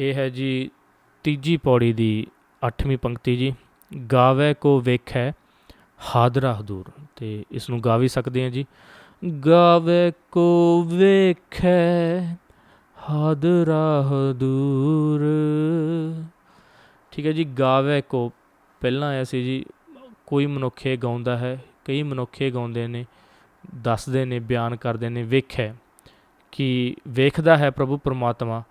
ਇਹ ਹੈ ਜੀ ਤੀਜੀ ਪੌੜੀ ਦੀ 8ਵੀਂ ਪੰਕਤੀ ਜੀ। ਗਾਵੇ ਕੋ ਵੇਖੈ ਹਾਦਰਾ ਹਦੂਰ। ਤੇ ਇਸ ਨੂੰ ਗਾ ਵੀ ਸਕਦੇ ਹਾਂ ਜੀ। ਗਾਵੇ ਕੋ ਵੇਖੈ ਹਾਦਰਾ ਹਦੂਰ। ਠੀਕ ਹੈ ਜੀ, ਗਾਵੇ ਕੋ ਪਹਿਲਾਂ ਆਇਆ ਸੀ ਜੀ, ਕੋਈ ਮਨੁੱਖੇ ਗਾਉਂਦਾ ਹੈ, ਕਈ ਮਨੁੱਖੇ ਗਾਉਂਦੇ ਨੇ, ਦੱਸਦੇ ਨੇ, ਬਿਆਨ ਕਰਦੇ ਨੇ, ਵੇਖੈ। ਕਿ ਵੇਖਦਾ ਹੈ ਪ੍ਰਭੂ ਪਰਮਾਤਮਾ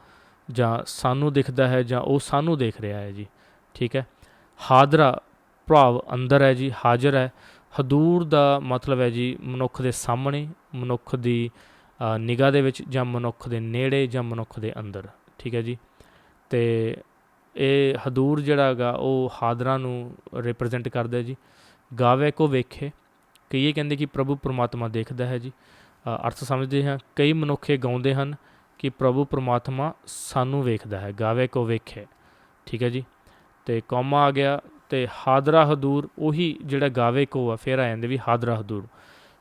ਜਾਂ ਸਾਨੂੰ ਦਿਖਦਾ ਹੈ ਜਾਂ ਉਹ ਸਾਨੂੰ ਦੇਖ ਰਿਹਾ ਹੈ ਜੀ। ਠੀਕ ਹੈ? ਹਾਦਰਾ ਭਾਵ ਅੰਦਰ ਹੈ ਜੀ, ਹਾਜ਼ਰ ਹੈ। ਹਦੂਰ ਦਾ ਮਤਲਬ ਹੈ ਜੀ ਮਨੁੱਖ ਦੇ ਸਾਹਮਣੇ, ਮਨੁੱਖ ਦੀ ਨਿਗਾਹ ਦੇ ਵਿੱਚ ਜਾਂ ਮਨੁੱਖ ਦੇ ਨੇੜੇ ਜਾਂ ਮਨੁੱਖ ਦੇ ਅੰਦਰ। ਠੀਕ ਹੈ ਜੀ? ਤੇ ਇਹ ਹਦੂਰ ਜਿਹੜਾ ਹੈਗਾ ਉਹ ਹਾਦਰਾ ਨੂੰ ਰਿਪਰੈਜ਼ੈਂਟ ਕਰਦਾ ਜੀ। ਗਾਵੇ ਕੋ ਵੇਖੇ ਕਈ ਇਹ ਕਹਿੰਦੇ ਕਿ ਪ੍ਰਭੂ ਪਰਮਾਤਮਾ ਦੇਖਦਾ ਹੈ ਜੀ। ਅਰਥ ਸਮਝਦੇ ਹਾਂ, ਕਈ ਮਨੁੱਖੇ ਗਾਉਂਦੇ ਹਨ ਕਿ ਪ੍ਰਭੂ ਪਰਮਾਤਮਾ ਸਾਨੂੰ ਵੇਖਦਾ ਹੈ, ਗਾਵੇ ਕੋ ਵੇਖੇ। ਠੀਕ ਹੈ ਜੀ? ਤੇ ਕੌਮਾ ਆ ਗਿਆ ਤੇ ਹਾਦਰਾ ਹਦੂਰ ਉਹੀ ਜਿਹੜਾ ਗਾਵੇ ਕੋ ਆ, ਫਿਰ ਆ ਜਾਂਦੇ ਵੀ ਹਾਦਰਾ ਹਦੂਰ।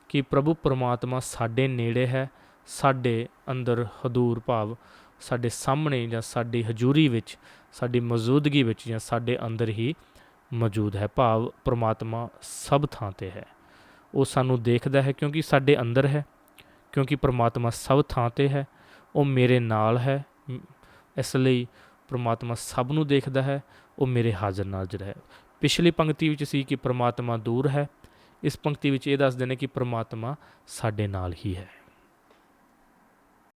ਕਿ ਪ੍ਰਭੂ ਪਰਮਾਤਮਾ ਸਾਡੇ ਨੇੜੇ ਹੈ, ਸਾਡੇ ਅੰਦਰ ਹਦੂਰ ਭਾਵ, ਸਾਡੇ ਸਾਹਮਣੇ ਜਾਂ ਸਾਡੀ ਹਜ਼ੂਰੀ ਵਿੱਚ, ਸਾਡੀ ਮੌਜੂਦਗੀ ਵਿੱਚ ਜਾਂ ਸਾਡੇ ਅੰਦਰ ਹੀ ਮੌਜੂਦ ਹੈ। ਭਾਵ ਪਰਮਾਤਮਾ ਸਭ ਥਾਂ ਤੇ ਹੈ। ਉਹ ਸਾਨੂੰ ਦੇਖਦਾ ਹੈ ਕਿਉਂਕਿ ਸਾਡੇ ਅੰਦਰ ਹੈ, ਕਿਉਂਕਿ ਪਰਮਾਤਮਾ ਸਭ ਥਾਂ ਤੇ ਹੈ। ਉਹ ਮੇਰੇ ਨਾਲ ਹੈ। ਇਸ ਲਈ ਪਰਮਾਤਮਾ ਸਭ ਨੂੰ ਦੇਖਦਾ ਹੈ, ਉਹ ਮੇਰੇ ਹਾਜ਼ਰ ਨਾਜ਼ਰ ਹੈ ਪਿਛਲੀ ਪੰਕਤੀ ਵਿੱਚ ਸੀ ਕਿ ਪਰਮਾਤਮਾ ਦੂਰ ਹੈ। ਇਸ ਪੰਕਤੀ ਵਿੱਚ ਇਹ ਦੱਸਦੇ ਨੇ ਕਿ ਪਰਮਾਤਮਾ ਸਾਡੇ ਨਾਲ ਹੀ ਹੈ।